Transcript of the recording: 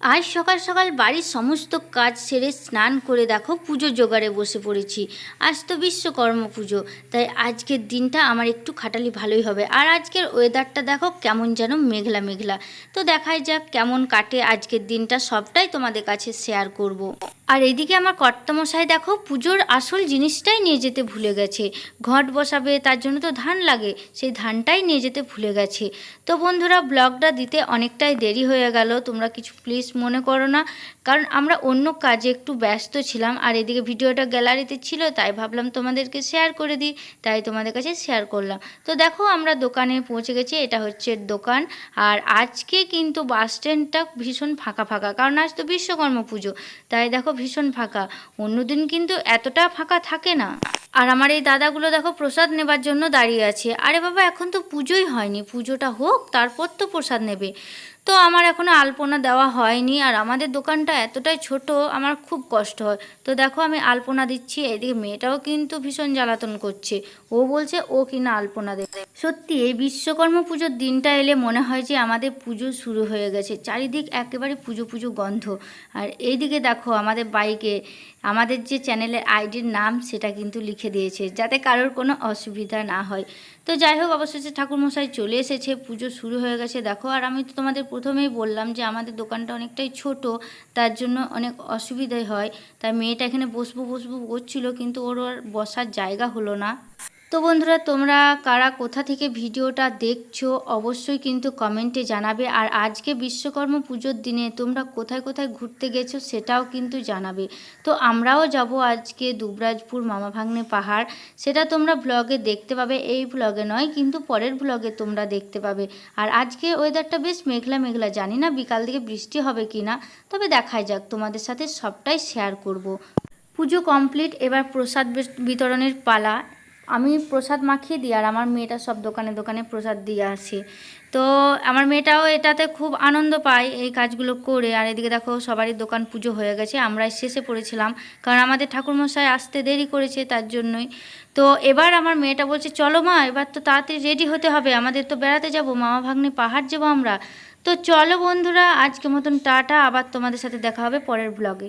আজ সকাল সকাল বাড়ির সমস্ত কাজ সেরে স্নান করে দেখো পুজো জোগাড়ে বসে পড়েছি। আজ তো বিশ্বকর্ম পুজো, তাই আজকের দিনটা আমার একটু খাটালি ভালোই হবে। আর আজকের ওয়েদারটা দেখো কেমন যেন মেঘলা মেঘলা। তো দেখাই যাক কেমন কাটে আজকের দিনটা, সবটাই তোমাদের কাছে শেয়ার করব। আর এদিকে আমার কর্তামশাই দেখো, পুজোর আসল জিনিসটাই নিয়ে যেতে ভুলে গেছে। ঘট বসাবে, তার জন্য তো ধান লাগে, সেই ধানটাই নিয়ে যেতে ভুলে গেছে। তো বন্ধুরা, ব্লগটা দিতে অনেকটাই দেরি হয়ে গেল, তোমরা কিছু প্লিজ মনে করো না। কারণ আমরা অন্য কাজে একটু ব্যস্ত ছিলাম, আর এদিকে ভিডিওটা গ্যালারিতে ছিল, তাই ভাবলাম তোমাদেরকে শেয়ার করে দিই, তাই তোমাদের কাছে শেয়ার করলাম। তো দেখো, আমরা দোকানে পৌঁছে গেছি, এটা হচ্ছে দোকান। আর আজকে কিন্তু বাস স্ট্যান্ডটা ভীষণ ফাঁকা ফাঁকা, কারণ আজ তো বিশ্বকর্মা পুজো, তাই দেখো ভীষণ ফাঁকা। অন্যদিন কিন্তু এতটা ফাঁকা থাকে না। আর আমার এই দাদাগুলো দেখো প্রসাদ নেবার জন্য দাঁড়িয়ে আছে। আরে বাবা, এখন তো পুজোই হয়নি, পুজোটা হোক, তারপর তো প্রসাদ নেবে। তো আমার এখনও আলপনা দেওয়া হয়নি আর আমাদের দোকানটা এতটাই ছোট, আমার খুব কষ্ট হয়। তো দেখো আমি আলপনা দিচ্ছি, এদিকে মেয়েটাও কিন্তু ভীষণ জ্বালাতন করছে। ও বলছে ও কিনা আলপনা দেবে। সত্যি, এই বিশ্বকর্মা পুজোর দিনটা এলে মনে হয় যে আমাদের পুজো শুরু হয়ে গেছে। চারিদিক একেবারে পুজো পুজো গন্ধ। আর এইদিকে দেখো আমাদের বাইকে, আমাদের যে চ্যানেলের আইডির নাম সেটা কিন্তু লিখে দিয়েছে, যাতে কারোর কোনো অসুবিধা না হয়। তো যাই হোক, অবশেষে ঠাকুরমশাই চলে এসেছে, পুজো শুরু হয়ে গেছে। দেখো, আর আমি তো তোমাদের প্রথমেই বললাম যে আমাদের দোকানটা অনেকটাই ছোট, তার জন্য অনেক অসুবিধাই হয়। তাই মেয়েটা এখানে বসবো বসবো করছিল, কিন্তু ওর আর বসার জায়গা হলো না। তো বন্ধুরা, তোমরা কারা কোথা থেকে ভিডিওটা দেখছ অবশ্যই কিন্তু কমেন্টে জানাবে। আর আজকে বিশ্বকর্মা পুজোর দিনে তোমরা কোথায় কোথায় ঘুরতে গেছো সেটাও কিন্তু জানাবে। তো আমরাও যাব আজকে দুবরাজপুর মামা ভাগ্নে পাহাড়। সেটা তোমরা ব্লগে দেখতে পাবে, এই ব্লগে নয়, কিন্তু পরের ব্লগে তোমরা দেখতে পাবে। আর আজকে ওয়েদারটা বেশ মেঘলা মেঘলা, জানি না বিকাল দিকে বৃষ্টি হবে কি না তবে দেখাই যাক, তোমাদের সাথে সবটাই শেয়ার করব। পুজো কমপ্লিট এবার প্রসাদ বিতরণের পালা। আমি প্রসাদ মাখিয়ে দিই আর আমার মেয়েটা সব দোকানে দোকানে প্রসাদ দিয়ে আসে। তো আমার মেয়েটাও এটাতে খুব আনন্দ পায় এই কাজগুলো করে। আর এদিকে দেখো সবারই দোকান পুজো হয়ে গেছে আমরা শেষে পড়েছিলাম। কারণ আমাদের ঠাকুরমশাই আসতে দেরি করেছে তার জন্যই। তো এবার আমার মেয়েটা বলছে, চলো মা, এবার তো তাড়াতাড়ি রেডি হতে হবে। আমাদের তো বেড়াতে যাব, মামা ভাগ্নে পাহাড় যাব আমরা। তো চলো বন্ধুরা আজকে মতন টাটা। আবার তোমাদের সাথে দেখা হবে পরের ব্লগে